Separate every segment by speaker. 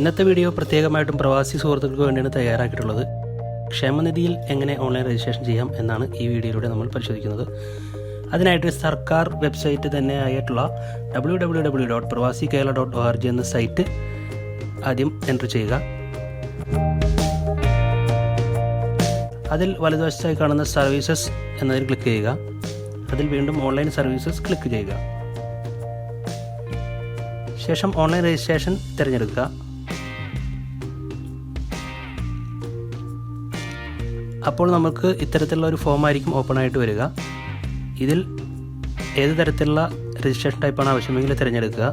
Speaker 1: ഇന്നത്തെ വീഡിയോ പ്രത്യേകമായിട്ടും പ്രവാസി സുഹൃത്തുക്കൾക്ക് വേണ്ടിയാണ് തയ്യാറാക്കിയിട്ടുള്ളത്. ക്ഷേമനിധിയിൽ എങ്ങനെ ഓൺലൈൻ രജിസ്ട്രേഷൻ ചെയ്യാം എന്നാണ് ഈ വീഡിയോയിലൂടെ നമ്മൾ പരിശോധിക്കുന്നത്. അതിനായിട്ട് സർക്കാർ വെബ്സൈറ്റ് തന്നെ ആയിട്ടുള്ള W W W dot Pravasi Kerala dot O R G എന്ന സൈറ്റ് ആദ്യം എന്റർ ചെയ്യുക. അതിൽ വലതുവശത്തായി കാണുന്ന സർവീസസ് എന്നതിൽ ക്ലിക്ക് ചെയ്യുക. അതിൽ വീണ്ടും ഓൺലൈൻ സർവീസസ് ക്ലിക്ക് ചെയ്യുക. ശേഷം ഓൺലൈൻ രജിസ്ട്രേഷൻ തിരഞ്ഞെടുക്കുക. അപ്പോൾ നമുക്ക് ഇത്തരത്തിലുള്ള ഒരു ഫോം ആയിരിക്കും ഓപ്പൺ ആയിട്ട് വരിക. ഇതിൽ ഏത് തരത്തിലുള്ള രജിസ്ട്രേഷൻ ടൈപ്പാണ് ആവശ്യമെങ്കിൽ തിരഞ്ഞെടുക്കുക.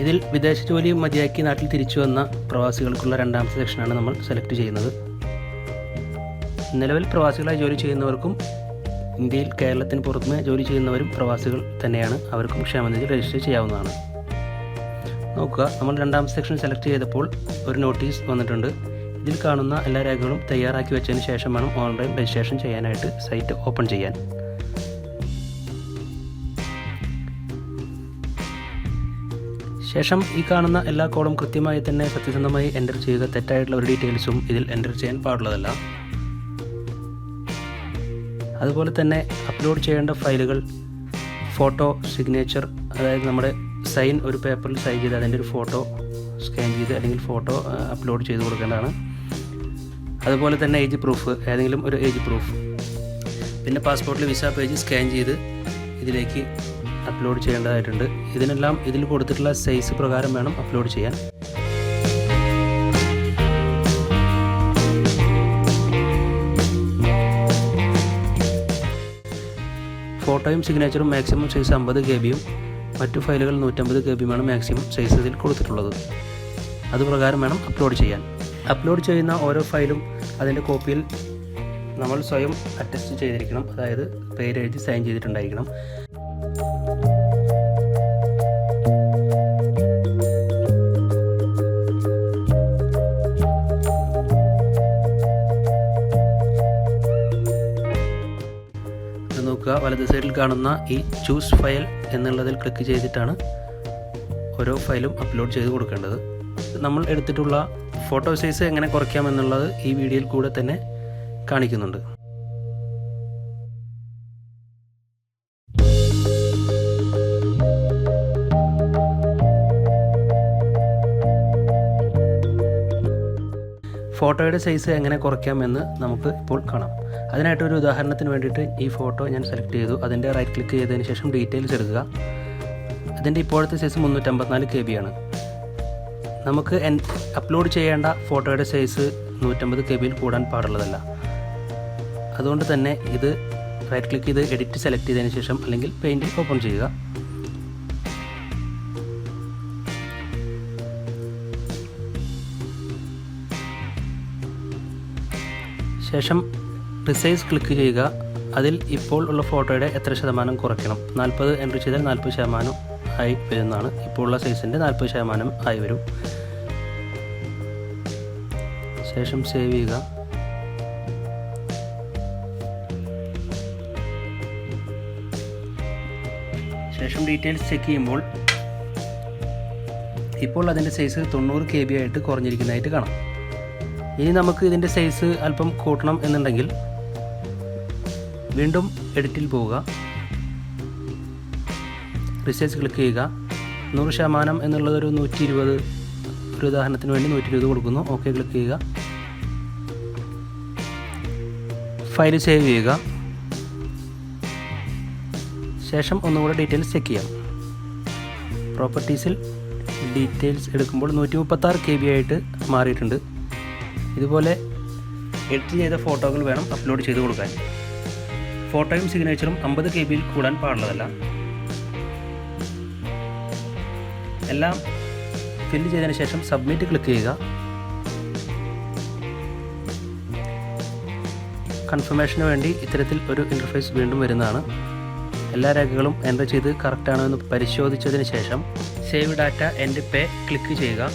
Speaker 1: ഇതിൽ വിദേശ ജോലി മതിയാക്കി നാട്ടിൽ തിരിച്ചു വന്ന പ്രവാസികൾക്കുള്ള രണ്ടാമത്തെ സെക്ഷനാണ് നമ്മൾ സെലക്ട് ചെയ്യുന്നത്. നിലവിൽ പ്രവാസികളായി ജോലി ചെയ്യുന്നവർക്കും ഇന്ത്യയിൽ കേരളത്തിന് പുറത്തുനിന്ന് ജോലി ചെയ്യുന്നവരും പ്രവാസികൾ തന്നെയാണ്. അവർക്കും ക്ഷേമനിധി രജിസ്റ്റർ ചെയ്യാവുന്നതാണ്. നോക്കുക. നമ്മൾ രണ്ടാം സെക്ഷൻ സെലക്ട് ചെയ്തപ്പോൾ ഒരു നോട്ടീസ് വന്നിട്ടുണ്ട്. ഇതിൽ കാണുന്ന എല്ലാ രേഖകളും തയ്യാറാക്കി വെച്ചതിന് ശേഷം വേണം ഓൺലൈൻ രജിസ്ട്രേഷൻ ചെയ്യാനായിട്ട് സൈറ്റ് ഓപ്പൺ ചെയ്യാൻ. ശേഷം ഈ കാണുന്ന എല്ലാ കോളും കൃത്യമായി തന്നെ സത്യസന്ധമായി എന്റർ ചെയ്യുക. തെറ്റായിട്ടുള്ള ഒരു ഡീറ്റെയിൽസും ഇതിൽ എന്റർ ചെയ്യാൻ പാടുള്ളതല്ല. അതുപോലെ തന്നെ അപ്ലോഡ് ചെയ്യേണ്ട ഫയലുകൾ ഫോട്ടോ സിഗ്നേച്ചർ അതായത് നമ്മുടെ സൈൻ ഒരു പേപ്പറിൽ സൈൻ ചെയ്ത് അതിന്റെ ഒരു ഫോട്ടോ സ്കാൻ ചെയ്ത് അല്ലെങ്കിൽ ഫോട്ടോ അപ്ലോഡ് ചെയ്ത് കൊടുക്കേണ്ടതാണ്. അതുപോലെ തന്നെ ഏജ് പ്രൂഫ് ഏതെങ്കിലും ഒരു ഏജ് പ്രൂഫ് പിന്നെ പാസ്പോർട്ടിൽ വിസ പേജ് സ്കാൻ ചെയ്ത് ഇതിലേക്ക് അപ്ലോഡ് ചെയ്യേണ്ടതായിട്ടുണ്ട്. ഇതിനെല്ലാം ഇതിൽ കൊടുത്തിട്ടുള്ള സൈസ് പ്രകാരം വേണം അപ്ലോഡ് ചെയ്യാൻ. ഫോട്ടോയും സിഗ്നേച്ചറും മാക്സിമം സൈസ് അമ്പത് കെ ബിയും മറ്റു ഫയലുകൾ നൂറ്റമ്പത് കെ ബിയുമാണ് മാക്സിമം സൈസ് ഇതിൽ കൊടുത്തിട്ടുള്ളത്. അതുപ്രകാരം വേണം അപ്ലോഡ് ചെയ്യാൻ. അപ്ലോഡ് ചെയ്യുന്ന ഓരോ ഫയലും അതിന്റെ കോപ്പിയിൽ നമ്മൾ സ്വയം അറ്റസ്റ്റ് ചെയ്തിരിക്കണം. അതായത് പേരെഴുതി സൈൻ ചെയ്തിട്ടുണ്ടായിരിക്കണം. വലത് സൈഡിൽ കാണുന്ന ഈ ചൂസ് ഫയൽ എന്നുള്ളതിൽ ക്ലിക്ക് ചെയ്തിട്ടാണ് ഓരോ ഫയലും അപ്ലോഡ് ചെയ്ത് കൊടുക്കേണ്ടത്. നമ്മൾ എടുത്തിട്ടുള്ള ഫോട്ടോ സൈസ് എങ്ങനെ കുറയ്ക്കാം എന്നുള്ളത് ഈ വീഡിയോയിൽ കൂടെ തന്നെ കാണിക്കുന്നുണ്ട്. ഫോട്ടോയുടെ സൈസ് എങ്ങനെ കുറയ്ക്കാമെന്ന് നമുക്ക് ഇപ്പോൾ കാണാം. അതിനായിട്ട് ഒരു ഉദാഹരണത്തിന് വേണ്ടിയിട്ട് ഈ ഫോട്ടോ ഞാൻ സെലക്ട് ചെയ്തു. അതിന്റെ റൈറ്റ് ക്ലിക്ക് ചെയ്തതിന് ശേഷം ഡീറ്റെയിൽസ് എടുക്കുക. അതിന്റെ ഇപ്പോഴത്തെ സൈസ് മുന്നൂറ്റമ്പത്തിനാല് കെ ബി ആണ്. നമുക്ക് എൻ അപ്ലോഡ് ചെയ്യേണ്ട ഫോട്ടോയുടെ സൈസ് നൂറ്റമ്പത് കെ ബിയിൽ കൂടാൻ പാടുള്ളതല്ല. അതുകൊണ്ട് തന്നെ ഇത് റൈറ്റ് ക്ലിക്ക് ചെയ്ത് എഡിറ്റ് സെലക്ട് ചെയ്തതിന് ശേഷം അല്ലെങ്കിൽ പെയിന്റ് ഓപ്പൺ ചെയ്യുക. ശേഷം റിസൈസ് ക്ലിക്ക് ചെയ്യുക. അതിൽ ഇപ്പോൾ ഉള്ള ഫോട്ടോയുടെ എത്ര ശതമാനം കുറയ്ക്കണം? നാൽപ്പത് എൻട്രി ചെയ്താൽ നാൽപ്പത് ശതമാനം ആയി വരുന്നതാണ്. ഇപ്പോൾ ഉള്ള സൈസിന്റെ നാൽപ്പത് ശതമാനം ആയി വരും. ശേഷം സേവ് ചെയ്യുക. ശേഷം ഡീറ്റെയിൽസ് ചെക്ക് ചെയ്യുമ്പോൾ ഇപ്പോൾ അതിന്റെ സൈസ് തൊണ്ണൂറ് കെ ബി ആയിട്ട് കുറഞ്ഞിരിക്കുന്നതായിട്ട് കാണാം. ഇനി നമുക്ക് ഇതിന്റെ സൈസ് അല്പം കൂട്ടണം എന്നുണ്ടെങ്കിൽ വീണ്ടും എഡിറ്റിൽ പോവുക. റിസൈസ് ക്ലിക്ക് ചെയ്യുക. നൂറ് ശതമാനം എന്നുള്ളതൊരു നൂറ്റി ഇരുപത് ഒരു ഉദാഹരണത്തിന് വേണ്ടി നൂറ്റി ഇരുപത് കൊടുക്കുന്നു. ഓക്കെ ക്ലിക്ക് ചെയ്യുക. ഫയൽ സേവ് ചെയ്യുക. ശേഷം ഒന്നുകൂടെ ഡീറ്റെയിൽസ് ചെക്ക് ചെയ്യാം. പ്രോപ്പർട്ടീസിൽ ഡീറ്റെയിൽസ് എടുക്കുമ്പോൾ നൂറ്റി മുപ്പത്താറ് കെ ബി ആയിട്ട് മാറിയിട്ടുണ്ട്. ഇതുപോലെ എഡിറ്റ് ചെയ്ത ഫോട്ടോകൾ വേണം അപ്ലോഡ് ചെയ്ത് കൊടുക്കാൻ. ഫോട്ടോയും സിഗ്നേച്ചറും അമ്പത് കെ ബിയിൽ കൂടാൻ പാടുള്ളതല്ല. എല്ലാം ഫിൽ ചെയ്തതിന് ശേഷം സബ്മിറ്റ് ക്ലിക്ക് ചെയ്യുക. കൺഫർമേഷന് വേണ്ടി ഇത്തരത്തിൽ ഒരു ഇന്റർഫേസ് വീണ്ടും വരുന്നതാണ്. എല്ലാ രേഖകളും എന്റർ ചെയ്ത് കറക്റ്റാണോ എന്ന് പരിശോധിച്ചതിന് ശേഷം save data and pay click ചെയ്യുക.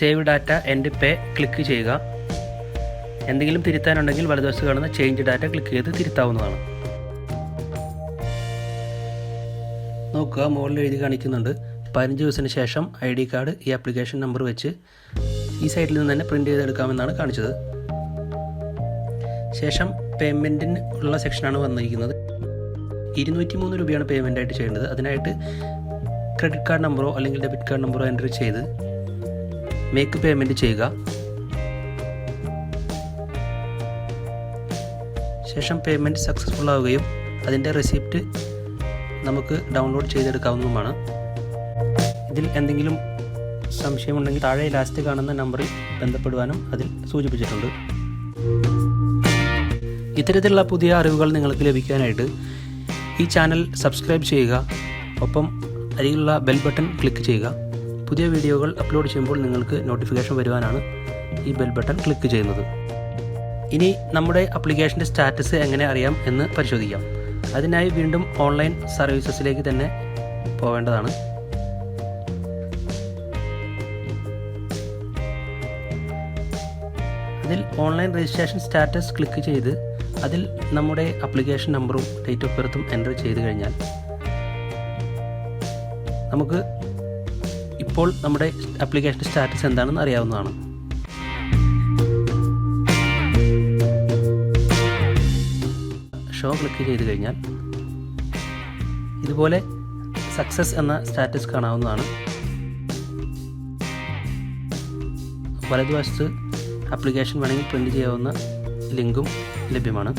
Speaker 1: Save data and pay click ചെയ്യുക. എന്തെങ്കിലും തിരുത്താനുണ്ടെങ്കിൽ വലതുവശത്ത് കാണുന്ന ചേഞ്ച് ഡാറ്റ ക്ലിക്ക് ചെയ്ത് തിരുത്താവുന്നതാണ്. നോക്കുക മുകളിൽ എഴുതി കാണിക്കുന്നുണ്ട്. പതിനഞ്ച് ദിവസത്തിന് ശേഷം ഐ ഡി കാർഡ് ഈ ആപ്ലിക്കേഷൻ നമ്പർ വെച്ച് ഈ സൈറ്റിൽ നിന്ന് തന്നെ പ്രിന്റ് ചെയ്തെടുക്കാമെന്നാണ് കാണിച്ചത്. ശേഷം പേയ്മെന്റിന് ഉള്ള സെക്ഷനാണ് വന്നിരിക്കുന്നത്. ഇരുന്നൂറ്റി മൂന്ന് രൂപയാണ് പേയ്മെന്റ് ആയിട്ട് ചെയ്യേണ്ടത്. അതിനായിട്ട് ക്രെഡിറ്റ് കാർഡ് നമ്പറോ അല്ലെങ്കിൽ ഡെബിറ്റ് കാർഡ് നമ്പറോ എന്റർ ചെയ്ത് മേക്ക് പേയ്മെന്റ് ചെയ്യുക. ശേഷം പേയ്മെന്റ് സക്സസ്ഫുൾ ആവുകയും അതിന്റെ റെസിപ്റ്റ് നമുക്ക് ഡൗൺലോഡ് ചെയ്തെടുക്കാവുന്നതുമാണ്. ഇതിൽ എന്തെങ്കിലും സംശയമുണ്ടെങ്കിൽ താഴെ ലാസ്റ്റ് കാണുന്ന നമ്പറിൽ ബന്ധപ്പെടുവാനും അതിൽ സൂചിപ്പിച്ചിട്ടുണ്ട്. ഇത്തരത്തിലുള്ള പുതിയ അറിവുകൾ നിങ്ങൾക്ക് ലഭിക്കാനായിട്ട് ഈ ചാനൽ സബ്സ്ക്രൈബ് ചെയ്യുക. ഒപ്പം അരികിലുള്ള ബെൽ ബട്ടൺ ക്ലിക്ക് ചെയ്യുക. പുതിയ വീഡിയോകൾ അപ്ലോഡ് ചെയ്യുമ്പോൾ നിങ്ങൾക്ക് നോട്ടിഫിക്കേഷൻ വരുവാനാണ് ഈ ബെൽ ബട്ടൺ ക്ലിക്ക് ചെയ്യുന്നത്. ഇനി നമ്മുടെ അപ്ലിക്കേഷന്റെ സ്റ്റാറ്റസ് എങ്ങനെ അറിയാം എന്ന് പരിശോധിക്കാം. അതിനായി വീണ്ടും ഓൺലൈൻ സർവീസസിലേക്ക് തന്നെ പോവേണ്ടതാണ്. അതിൽ ഓൺലൈൻ രജിസ്ട്രേഷൻ സ്റ്റാറ്റസ് ക്ലിക്ക് ചെയ്ത് അതിൽ നമ്മുടെ അപ്ലിക്കേഷൻ നമ്പറും ഡേറ്റ് ഓഫ് ബർത്തും എന്റർ ചെയ്ത് കഴിഞ്ഞാൽ നമുക്ക് ഇപ്പോൾ നമ്മുടെ ആപ്ലിക്കേഷൻ സ്റ്റാറ്റസ് എന്താണെന്ന് അറിയാവുന്നതാണ്. ഷോ ക്ലിക്ക് ചെയ്ത് കഴിഞ്ഞാൽ ഇതുപോലെ സക്സസ് എന്ന സ്റ്റാറ്റസ് കാണാവുന്നതാണ്. വലതുവശത്ത് ആപ്ലിക്കേഷൻ വേണമെങ്കിൽ പ്രിന്റ് ചെയ്യാവുന്ന ലിങ്കും ലഭ്യമാണ്.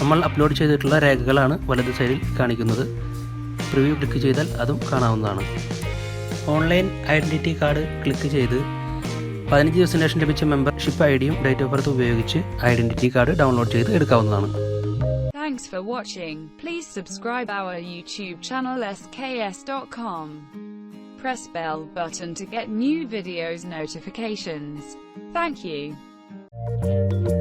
Speaker 1: നമ്മൾ അപ്ലോഡ് ചെയ്തിട്ടുള്ള രേഖകളാണ് വലത് സൈഡിൽ കാണിക്കുന്നത്. പ്രിവ്യൂ ക്ലിക്ക് ചെയ്താൽ അതും കാണാവുന്നതാണ്. ഓൺലൈൻ ഐഡന്റിറ്റി കാർഡ് ക്ലിക്ക് ചെയ്ത് പതിനഞ്ച് ദിവസത്തിന് ശേഷം ലഭിച്ച മെമ്പർഷിപ്പ് ഐഡിയും ഡിയും ഡേറ്റ് ഓഫ് ബർത്ത് ഉപയോഗിച്ച് ഐഡന്റിറ്റി കാർഡ് ഡൗൺലോഡ് ചെയ്ത് എടുക്കാവുന്നതാണ്
Speaker 2: Thanks for watching. Please subscribe our YouTube channel sks.com. Press bell button to get new videos notifications. Thank you.